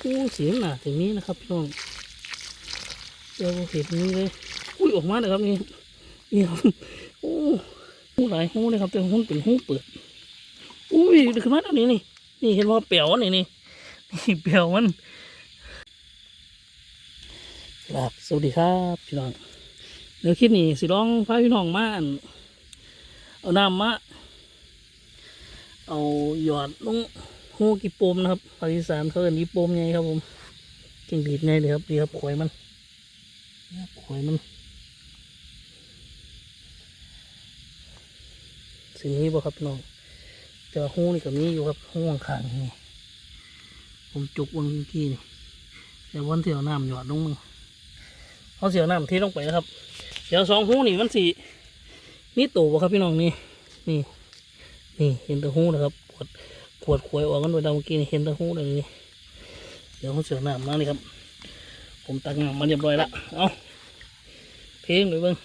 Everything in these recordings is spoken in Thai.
โอ้เสียงหนาถึงนี้นะครับพี่น้องเดี๋ยวเห็นนี้เลยอุ้ยออกมาเลยครับนี่นี่ครับโอ้หูหลายหูเลยครับแต่หูเป็นหูเปิดอุ้ยดึกขึ้นมาตรงนี้นี่นี่เห็นว่าเปียวนี่นี่นี่เปียวมันครับสวัสดีครับพี่น้องเดี๋ยวคลิปนี้สิร้องพาพี่น้องมานเอาน้ำมาเอาหยอดลง หูกีโปมนะครับภาคอีสานเขาเรียกกีโปมไงครับผมกิ่งดีดไงเลยครับดีครับขวยมันนี่ครับขวยมันสีนี้บ่ครับน้องแต่ว่าหูนี่ก็มีอยู่ครับหูข้างๆนี่ผมจุกวงกี้นี่แต่วันที่เอาน้ำหยอดลงมือเอาเสียวน้ำที่ลงไปนะครับ เดี๋ยวสองหูนี่มันสีมีตัวบ่ครับพี่น้องนี่นี่นี่เห็นแต่หูนะครับปวด ขวดขวยออกกันโดยดาวเมื่อกี้เห็นตะหูเลยเดี๋ยวเขาเสือน้ำมาเลยครับ ผมตักน้ำมาเรียบร้อยละเอาเพลงเลยเบิ้ง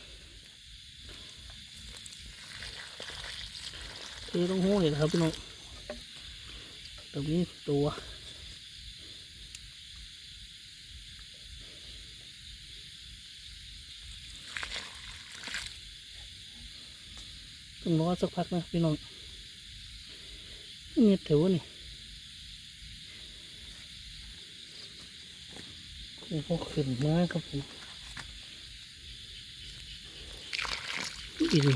เทลงหูนี่นะครับพี่น้องตรงนี้ตัวต้องรอสักพักนะพี่น้อง เงียบถือว่านี่โอ้โหขึ้นมาครับผมดิน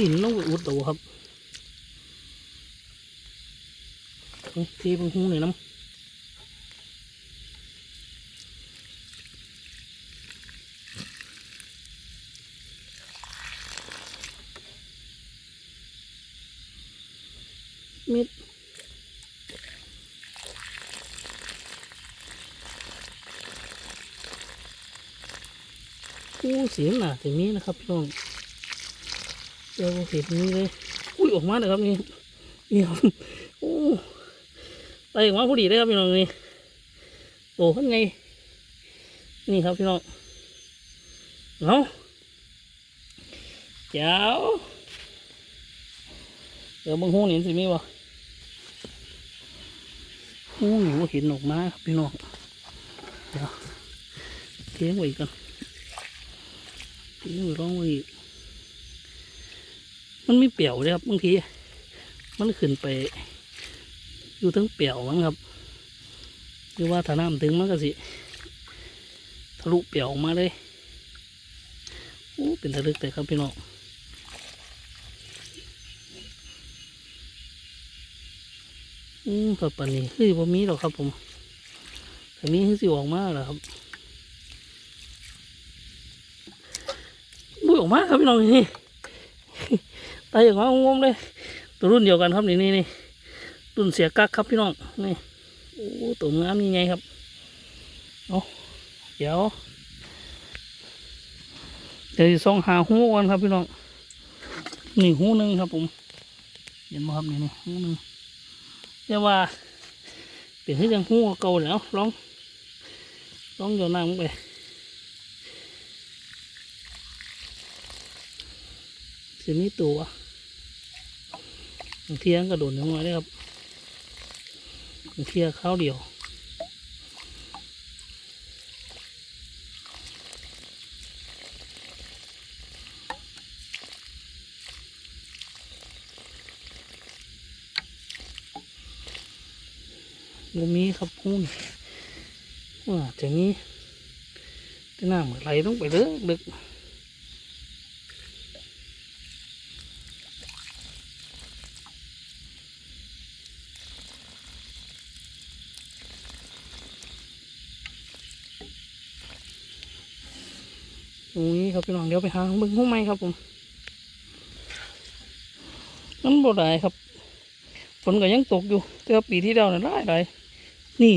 ดินลงไปอุดตัวครับทีบางหูหน่อยน้ำ ม็ดโอ้เสียงหนาถึงนี้นะครับพี่น้องเดี๋ยวเห็นนี้เลยอุ้ยออกมาเลยครับนี่นี่ครับโอ้ไปออกมาพอดีเลยครับพี่น้องนี่โตขึ้นไงนี่ครับพี่น้องเอาเจ้าเดี๋ยวบางหูเห็นสิมีบ่ โอ้หูเห็นออกมาครับพี่น้องเดี๋ยวเทียงไว้กันนี่ร้องว่าอีกมันไม่เปี่ยวเลยครับบางที มันขึ้นไป อยู่ทั้งเปี่ยวมั้งครับหรือว่าถ้าน้ำถึงมันก็สิทะลุเปี่ยวออกมาเลยโอ้เป็นทะลึกแต่ครับพี่น้อง อืมแบบปานนี้คือบ่มีหรอกครับผมแต่นี้คือสิออกมาแล้วครับบุยออกมาครับพี่น้องนี่ตายออกมางมเลยตัวรุ่นเดียวกันครับนี่นี่นี่รุ่นเสียกักครับพี่น้องนี่โอ้ตัวงามนี่ไงครับเอาเดี๋ยวเดี๋ยวสิส่องหาหูกันครับพี่น้องนี่หูหนึ่งครับผมเห็นไหมครับนี่นี่หูหนึ่ง เรียกว่าเปลี่ยนให้ยังหูเก่าแล้วลองลองโยนน้ำลงไปสิมีตัวบางเทียงกระโดดลงมาได้ครับบางเทียข้าวเดียว บมีครับพุ่นว่าจะงี้ที่หน้าเหมือนไหลต้องไปเด้อดึกตรงนี้ครับพี่น้องเดี๋ยวไปหาบิ้งห้องไม้ครับผมมันบ่ได้ครับฝนก็ยังตกอยู่แต่ปีที่แล้วเนี่ยได้ได้ นี่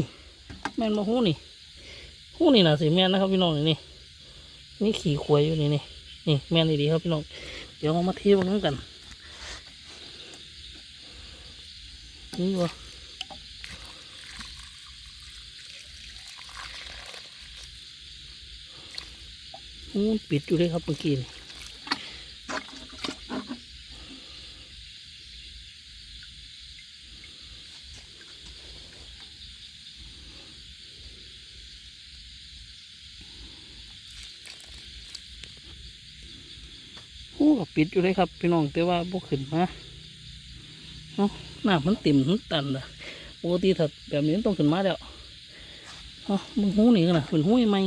แม่นมาหู้นี่หู้นี่นะสิแม่นนะครับพี่น้องนี่นี่นี่ขี่ควายอยู่นี่นี่นี่แม่นดีครับพี่น้องเดี๋ยวเอามาเทียบกันกันนี่วะหูมันปิดอยู่เลยครับเมื่อกี้ ปิดอยู่เลยครับพี่น้องแต่ว่าบกขึ้นมาเนาะน้ามันติ่มมันตันละปกติถ้าแบบนี้ต้องขึ้นมาแล้วเนาะมึงหูนี่กันนะเป็นหูยังไง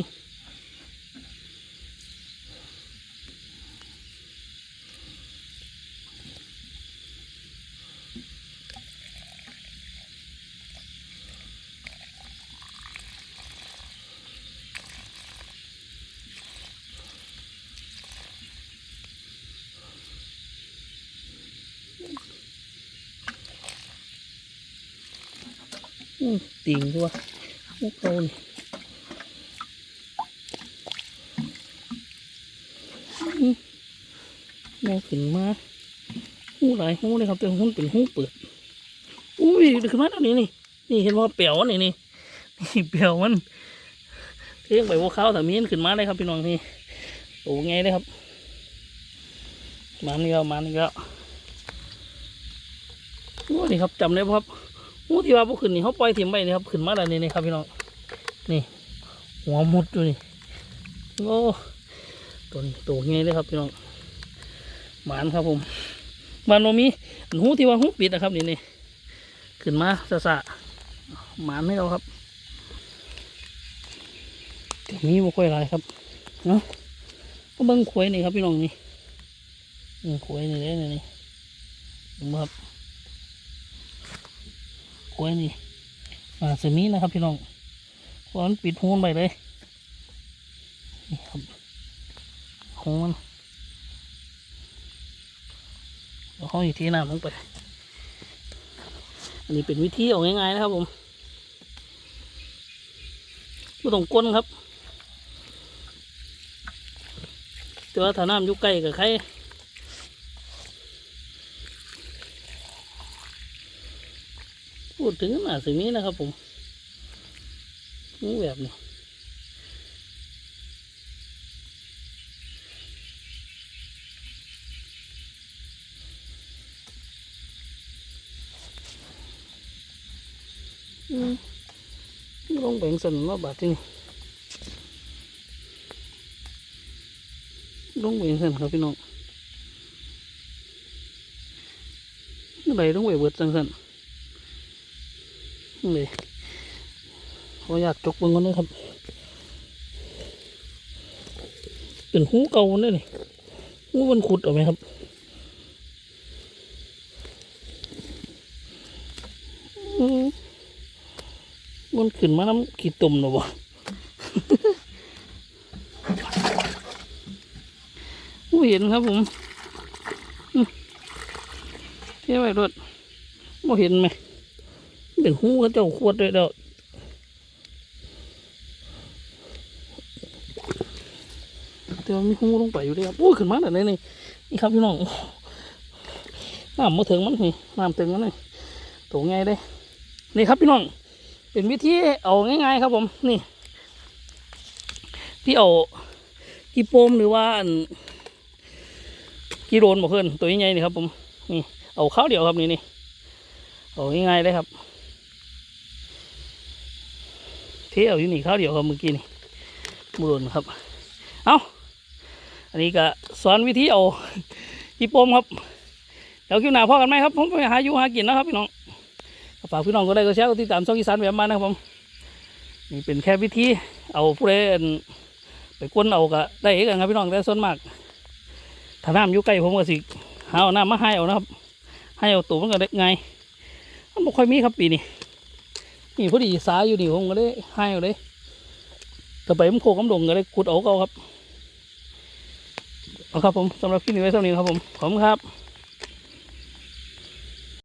ติ่งด้วยหูเกานี่มแมวขึ้นมาหูหลายหูเลยครับแต่หูเป็นหูเปิดอุ้ยขึ้นมาตรงนี้นี่นี่เห็นว่าเปียวนี่นี่นี่เปียวมันเที่ยงไปว่าเขาแต่มีนขึ้นมาเลยครับพี่น้องนี่โอ้ไงเลยครับมานี่ก็มานี่ก็โอ้นี่ครับจำได้ปะครับ หูที่ว่าพวกขึ้นนี่เขาปล่อยถิ่มไปนี่ครับขึ้นมาแล้วนี่นี่ครับพี่น้องนี่หัวมุดอยู่นี่โอ้ตัวนี้ตัวไงเลยครับพี่น้องหมานครับผมมานโนมีหูที่ว่าหูปิดนะครับนี่นี่ขึ้นมาสะสะหมานให้เราครับแต่มีบ่ค่อยหลายครับเนาะก็เบิ้งขวยนี่ครับพี่น้องนี่นี่ขวยนี่เลยนี่นี่ครับ กล้วยนี่อ่าเสมีนะครับพี่น้องเพราะมันปิดหูมันไปเลยนี่ครับหูมันเอาห้องอีกทีน้ำลงไป อันนี้เป็นวิธีเอาง่ายๆนะครับผมไม่ต้องก้นครับแต่ว่าถ้าน้ำอยู่ใกล้กับใคร ดถึงหนาสิ่งนี้นะครับผมนี่แบบนี้ลงแบ่งสันมาบาทที่นี่ลงแบ่งสันครับพี่น้องอะไรต้องไปเบิดจังสัน นี่เขาอยากจกเบิ่งกันนะครับ เป็นหูเก่าเนี่ยนี่หูมันขุดออกไหมครับอืมมันขึ้นมาน้ำขี้ตุ่มหรอวะผู้เห็นครับผมเที่ยวไปรถบ่เห็นไหม เป็นหูเขาเจ้าขวดเลยเด้อแต่ว่ามีหูลงไปอยู่เลยครับโอ้ยขึ้นมาแต่ไหนนี่นี่ครับพี่น้องน้ำมาถึงมันนี่น้ำถึงมันนี่ตัวง่ายเลยนี่ครับพี่น้อง เป็นวิธีเอาง่ายๆครับผมนี่ ที่เอากีโปมหรือว่ากีโรนบอกเพื่อนตัวใหญ่ๆนี่ครับผมนี่เอาข้าวเดียวครับนี่นี่เอาง่ายๆเลยครับ เที่ยวอยู่นี่ข้าวเดียวครับเมื่อกี้นี่บุรุษครับ เอาอันนี้ก็สอนวิธีเอาจีโปมครับเดี๋ยวคลิปหน้าพ่อกันไหมครับ ผมไปหาอยู่หากินนะครับพี่น้องก็ฝากพี่น้องก็ได้ก็แชร์ก็ติดตามช่องอีสานแบบมานะครับผมนี่เป็นแค่วิธีเอาผู้ใดอั่นไปกวนเอาก็ได้เองครับพี่น้องแต่ส่วนมากถ้าน้ำอยู่ใกล้ผมก็สิหาเอาน้ำมาให้เอานะครับ ให้เอาตัวมันก็ได้ไงมันไม่ค่อยมีครับปีนี้ นี่พอดีสายอยู่นี่ผมก็เลยให้เอาเลยแต่ไปมันโคกำดงก็เลยขุดเอาเขาครับเอาครับผมสำหรับคลิปนี้ไว้เท่านี้ครับผมผมครับ